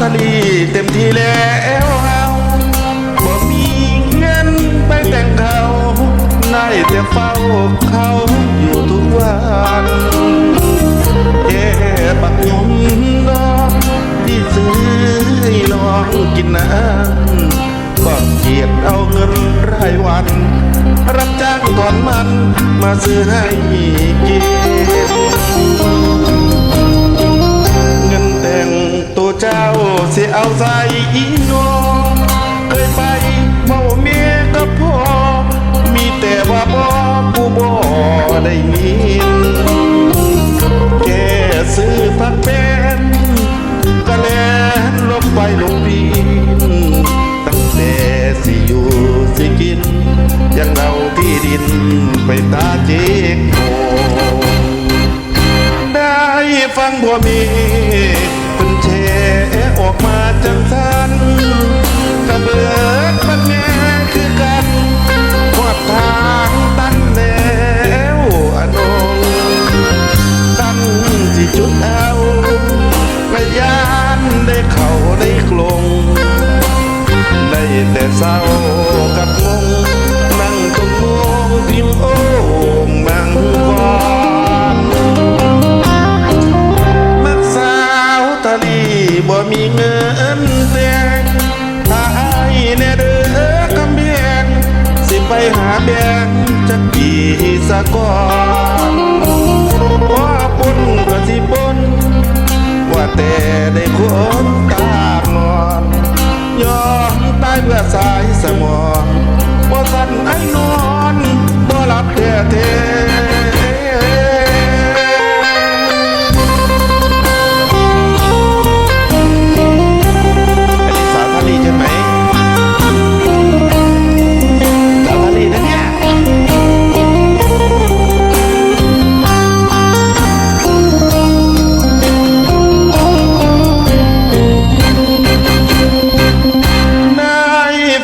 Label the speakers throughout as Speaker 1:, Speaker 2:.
Speaker 1: กะลีเต็มที่แล้วเฮาบ่มีเงินไปแต่งเขาได้แต่เฝ้าเขาอยู่ทุกวันเย่ปักยุงดอกที่ซื้อให้น้องกินน้ำก็เกียดเอาเงินรายวัน รับจ้างถอนมันมาซื้อให้กิน เจ้าสิเอาใส่อีนอเคยไปเมาเมียกับพ่อ มีแต่ว่าบ่ผู้บ่ได้ยินแกซื้อผักเป็นก็แลนลบไปลงดินตั้งแต่สิอยู่สิกิน ยังเอาที่ดินไปตาเจ๊กโกได้ฟังบ่มี ออกมาจังสันกระเบิดมันแน่คือกันขอดทางตั้นแล้วอนงตั้งที่จุดเอาระยานได้เข้าได้กลงได้แต่เศร้าะก่อนว่าปนก็สิปุ่นว่าแต่ได้คนตามนอน ยอมตายเพื่อสายสมองบ่สันไอ้นอนบ่หลับแท้แ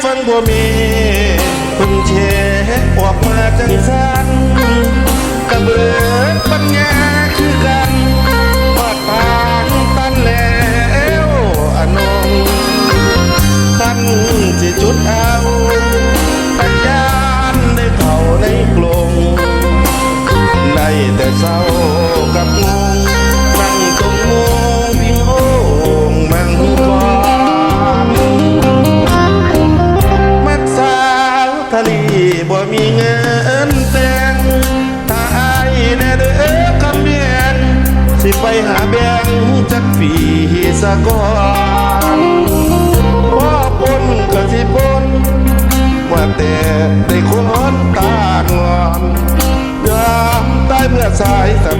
Speaker 1: ฟังบ่มีคนเชออกมาจังสันกระเบื สิไปหาแบงจักปีสะก่อนว่าปนก็สิปนว่าแต่ได้คนตางอนยามตายเมื่อสายสม